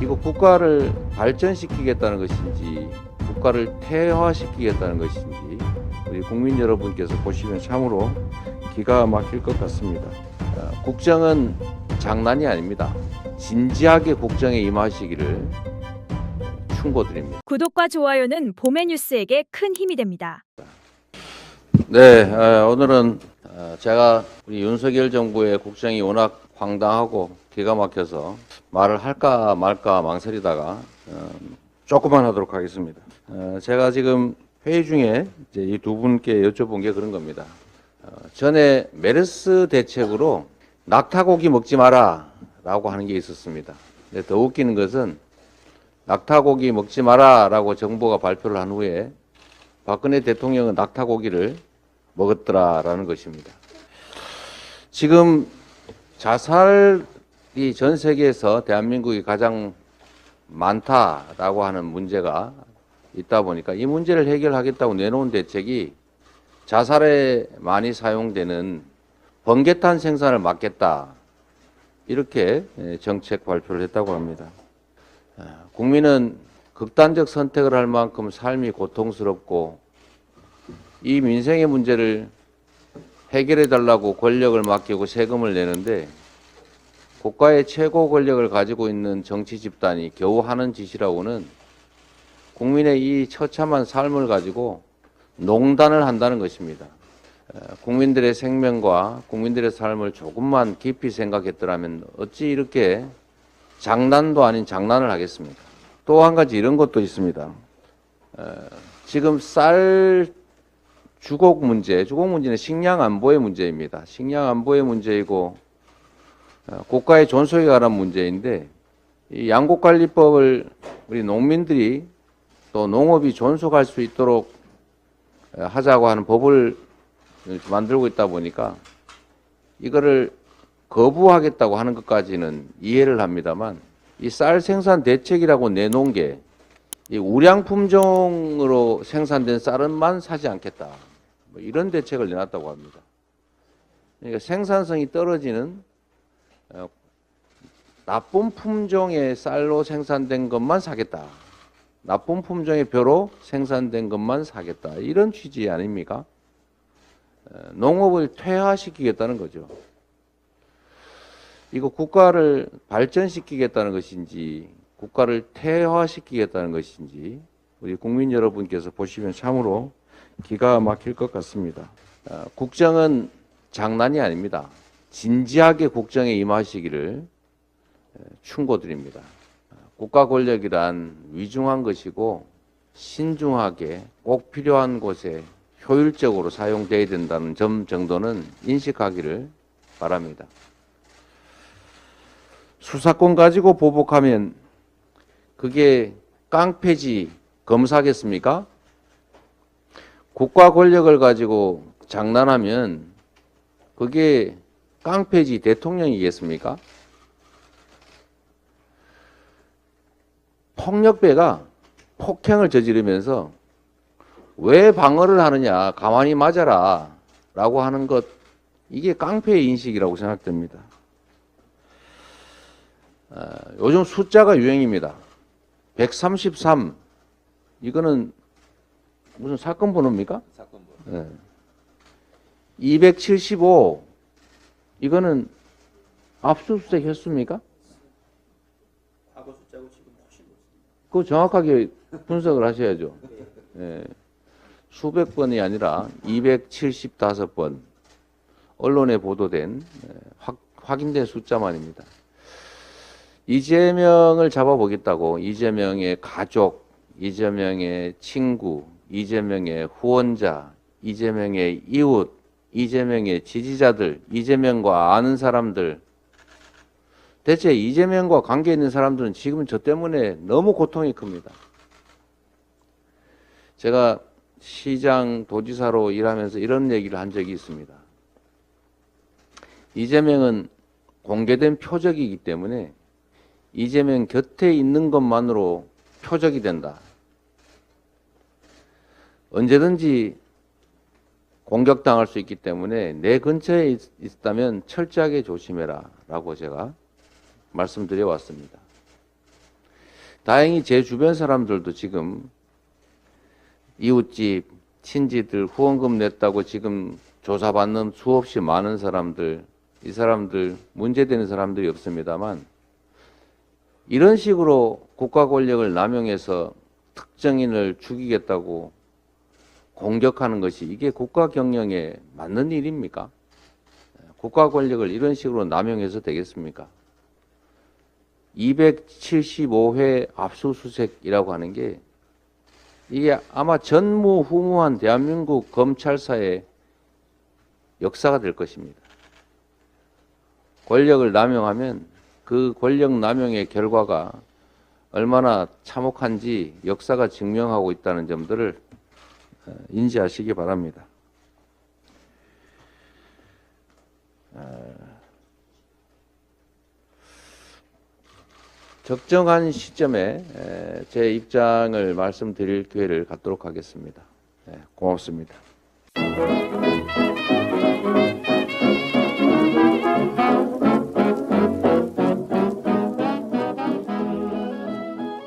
이거 국가를 발전시키겠다는 것인지 국가를 퇴화시키겠다는 것인지 우리 국민 여러분께서 보시면 참으로 기가 막힐 것 같습니다. 어, 국정은 장난이 아닙니다. 진지하게 국정에 임하시기를 충고드립니다. 구독과 좋아요는 봄의 뉴스에게 큰 힘이 됩니다. 네, 어, 오늘은 어, 제가 우리 윤석열 정부의 국정이 워낙 황당하고 기가 막혀서 말을 할까 말까 망설이다가 어, 조금만 하도록 하겠습니다. 어, 제가 지금 회의 중에 이 두 분께 여쭤본 게 그런 겁니다. 어, 전에 메르스 대책으로 낙타고기 먹지 마라 라고 하는 게 있었습니다. 근데 더 웃기는 것은 낙타고기 먹지 마라 라고 정부가 발표를 한 후에 박근혜 대통령은 낙타고기를 먹었더라라는 것입니다. 지금 자살 이 전 세계에서 대한민국이 가장 많다라고 하는 문제가 있다 보니까 이 문제를 해결하겠다고 내놓은 대책이 자살에 많이 사용되는 번개탄 생산을 막겠다 이렇게 예, 정책 발표를 했다고 합니다. 아, 국민은 극단적 선택을 할 만큼 삶이 고통스럽고 이 민생의 문제를 해결해 달라고 권력을 맡기고 세금을 내는데 국가의 최고 권력을 가지고 있는 정치 집단이 겨우 하는 짓이라고는 국민의 이 처참한 삶을 가지고 농단을 한다는 것입니다. 에, 국민들의 생명과 국민들의 삶을 조금만 깊이 생각했더라면 어찌 이렇게 장난도 아닌 장난을 하겠습니까? 또 한 가지 이런 것도 있습니다. 에, 지금 쌀 주곡 문제, 주곡 문제는 식량 안보의 문제입니다. 식량 안보의 문제이고 어, 국가의 존속에 관한 문제인데 이 양곡관리법을 우리 농민들이 또 농업이 존속할 수 있도록 어, 하자고 하는 법을 만들고 있다 보니까 이거를 거부하겠다고 하는 것까지는 이해를 합니다만 이 쌀 생산 대책이라고 내놓은 게 이 우량 품종으로 생산된 쌀은만 사지 않겠다. 뭐 이런 대책을 내놨다고 합니다. 그러니까 생산성이 떨어지는 어, 나쁜 품종의 쌀로 생산된 것만 사겠다. 나쁜 품종의 벼로 생산된 것만 사겠다. 이런 취지 아닙니까? 어, 농업을 퇴화시키겠다는 거죠. 이거 국가를 발전시키겠다는 것인지 국가를 퇴화시키겠다는 것인지 우리 국민 여러분께서 보시면 참으로 기가 막힐 것 같습니다. 어, 국정은 장난이 아닙니다. 진지하게 국정에 임하시기를 에, 충고드립니다. 어, 국가 권력이란 위중한 것이고 신중하게 꼭 필요한 곳에 효율적으로 사용돼야 된다는 점 정도는 인식하기를 바랍니다. 수사권 가지고 보복하면 그게 깡패지 검사겠습니까? 국가 권력을 가지고 장난하면 그게 깡패지 대통령이겠습니까? 폭력배가 폭행을 저지르면서 왜 방어를 하느냐, 가만히 맞아라, 라고 하는 것, 이게 깡패의 인식이라고 생각됩니다. 어, 요즘 숫자가 유행입니다. 133, 이거는 무슨 사건 번호입니까? 사건 번호. 예. 275 이거는 압수수색 했습니까? 과거 숫자고 지금 훨씬. 그거 정확하게 분석을 하셔야죠. 예. 수백 번이 아니라 275번 언론에 보도된 예, 확, 확인된 숫자만입니다. 이재명을 잡아보겠다고 이재명의 가족, 이재명의 친구, 이재명의 후원자, 이재명의 이웃, 이재명의 지지자들, 이재명과 아는 사람들, 대체 이재명과 관계 있는 사람들은 지금 저 때문에 너무 고통이 큽니다. 제가 시장 도지사로 일하면서 이런 얘기를 한 적이 있습니다. 이재명은 공개된 표적이기 때문에 이재명 곁에 있는 것만으로 표적이 된다. 언제든지 공격당할 수 있기 때문에 내 근처에 있, 있다면 철저하게 조심해라 라고 제가 말씀드려 왔습니다. 다행히 제 주변 사람들도 지금 이웃집, 친지들 후원금 냈다고 지금 조사받는 수없이 많은 사람들, 이 사람들 문제되는 사람들이 없습니다만 이런 식으로 국가 권력을 남용해서 특정인을 죽이겠다고 공격하는 것이 이게 국가 경영에 맞는 일입니까? 국가 권력을 이런 식으로 남용해서 되겠습니까? 275회 압수수색이라고 하는 게 이게 아마 전무후무한 대한민국 검찰사의 역사가 될 것입니다. 권력을 남용하면 그 권력 남용의 결과가 얼마나 참혹한지 역사가 증명하고 있다는 점들을 어, 어, 인지하시기 바랍니다. 어, 적정한 시점에 제 입장을 말씀드릴 기회를 갖도록 하겠습니다. 네, 고맙습니다.